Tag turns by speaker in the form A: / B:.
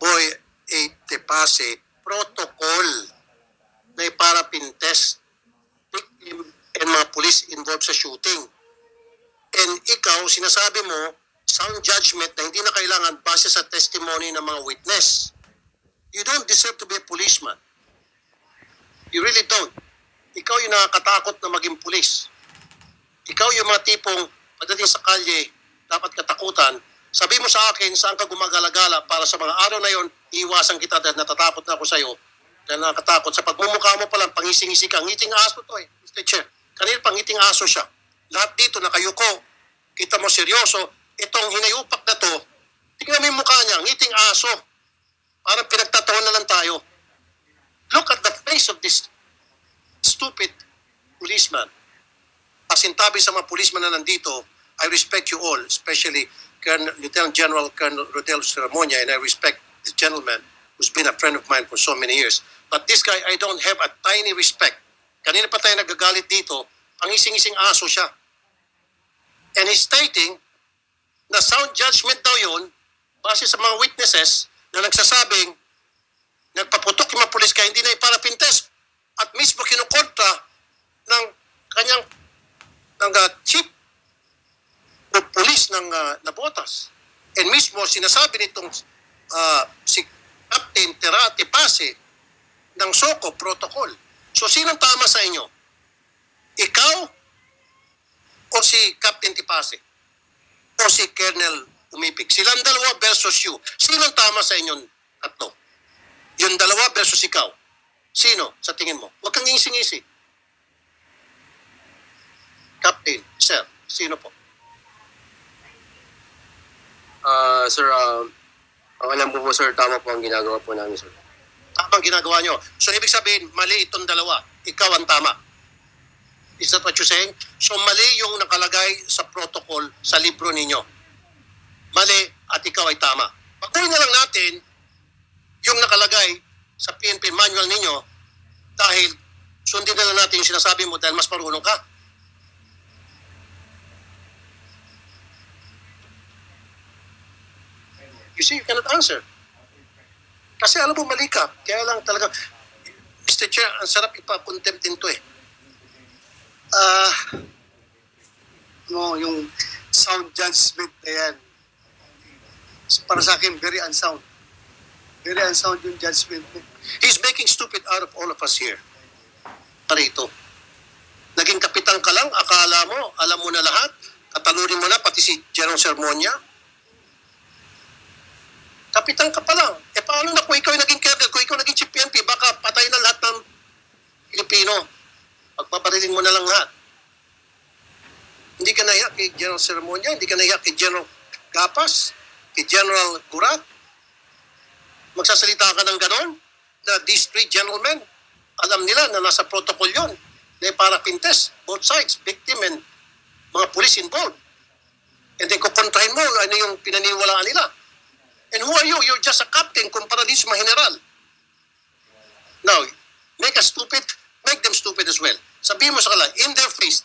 A: Boy A. Tepase, protocol na parapin test victim and mga police involved sa shooting. And ikaw, sinasabi mo, sound judgment na hindi na kailangan base sa testimony ng mga witness. You don't deserve to be a policeman. You really don't. Ikaw yung nakakatakot na maging pulis. Ikaw yung mga tipong pagdating sa kalye, dapat katakutan. Sabi mo sa akin, saan ka gumagalagala para sa mga araw na yon, iiwasan kita dahil natatakot na ako sa iyo. Dahil nakakatakot. Sa pagmumukha mo pa lang, pangising-isi ka. Ngiting aso to eh, Mr. Chair. Kanina pangiting aso siya. Lahat dito nakayuko. Kita mo seryoso. Itong hinayupak na to, tingnan mo yung mukha niya, ngiting aso. Parang pinagtataon na lang tayo. Look at the face of this stupid policeman. Pasintabi sa mga policeman na nandito, I respect you all, especially Colonel, Lieutenant General Colonel Rodel Ceramonia, and I respect this gentleman who's been a friend of mine for so many years. But this guy, I don't have a tiny respect. Kanina pa tayo nagagalit dito, pangising-ising aso siya. And he's stating na sound judgment daw yun, base sa mga witnesses na nagsasabing nagpaputok yung mga pulis kaya hindi na iparapin test at mismo kinukontra ng kanyang ng uh, chief uh, Nabotas. And mismo sinasabi nitong uh, si Captain Terate Pase ng SOCO protocol. So sinong tama sa inyo? Ikaw o si Captain Tipase? O si Colonel Umipig? Silang dalawa versus you. Sinong tama sa inyong tatlo? Yung dalawa versus ikaw. Sino sa tingin mo? Huwag kang ising-isi. Captain, sir, sino po?
B: Ah, sir, ah, ang alam po sir, tama po ang ginagawa po namin, sir.
A: Tama ang ginagawa nyo. So, ibig sabihin, mali itong dalawa. Ikaw ang tama. Is that what you're saying? So, mali yung nakalagay sa protocol sa libro ninyo. Mali at ikaw ay tama. Pagkuhin na lang natin yung nakalagay sa PNP manual ninyo dahil sundin na lang natin yung sinasabi mo dahil mas marunong ka. You see, you cannot answer. Kasi alam mo, mali ka. Kaya lang talaga, Mr. Chair, ang sarap ipa-contempt din to eh.
C: Ah, no, yung sound judgment na yan. Para sa akin, very unsound. Very unsound yung judgment mo.
A: He's making stupid out of all of us here. Parito. Naging kapitan ka lang, akala mo, alam mo na lahat, katalunin mo na, pati si General Sermonia. Kapitan ka pa lang. E paano na kung ikaw yung naging colonel, kung ikaw naging chief PNP, baka patay na lahat ng Pilipino. Pagpapariling mo na lang lahat. Hindi ka nahiya kay General Sermonia, hindi ka nahiya kay General Gapas, kay General Gurat. Magsasalita ka ng ganon na these three gentlemen, alam nila na nasa protocol yon na para pintes, both sides, victim and mga police involved. And then kukontrahin mo ano yung pinaniwalaan nila. And who are you? You're just a captain kumpara din sa mga general. Now, make us stupid, make them stupid as well. Sabihin mo sa kanila, in their face,